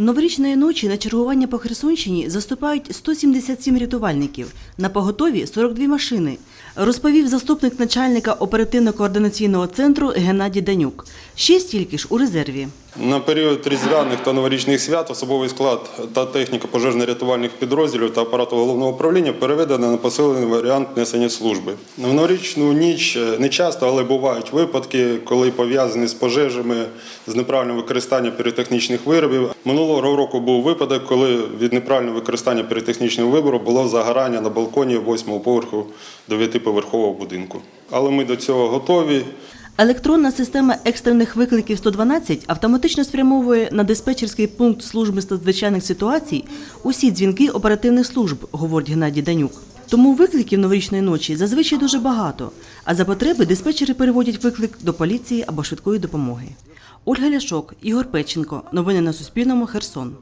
Новорічної ночі на чергування по Херсонщині заступають 177 рятувальників, на поготові 42 машини, розповів заступник начальника оперативно-координаційного центру Геннадій Данюк. Ще стільки ж у резерві. На період різдвяних та новорічних свят особовий склад та техніка пожежно-рятувальних підрозділів та апарату головного управління переведено на посилений варіант несення служби. В новорічну ніч е, не часто, але бувають випадки, коли пов'язані з пожежами, з неправильним використанням піротехнічних виробів. Минулого року був випадок, коли від неправильного використання піротехнічного вибору було загорання на балконі восьмого поверху дев'ятиповерхового будинку. Але ми до цього готові. Електронна система екстрених викликів 112 автоматично спрямовує на диспетчерський пункт служби з надзвичайних ситуацій усі дзвінки оперативних служб, говорить Геннадій Данюк. Тому викликів новорічної ночі зазвичай дуже багато, а за потреби диспетчери переводять виклик до поліції або швидкої допомоги. Ольга Ляшок, Ігор Печенко. Новини на Суспільному. Херсон.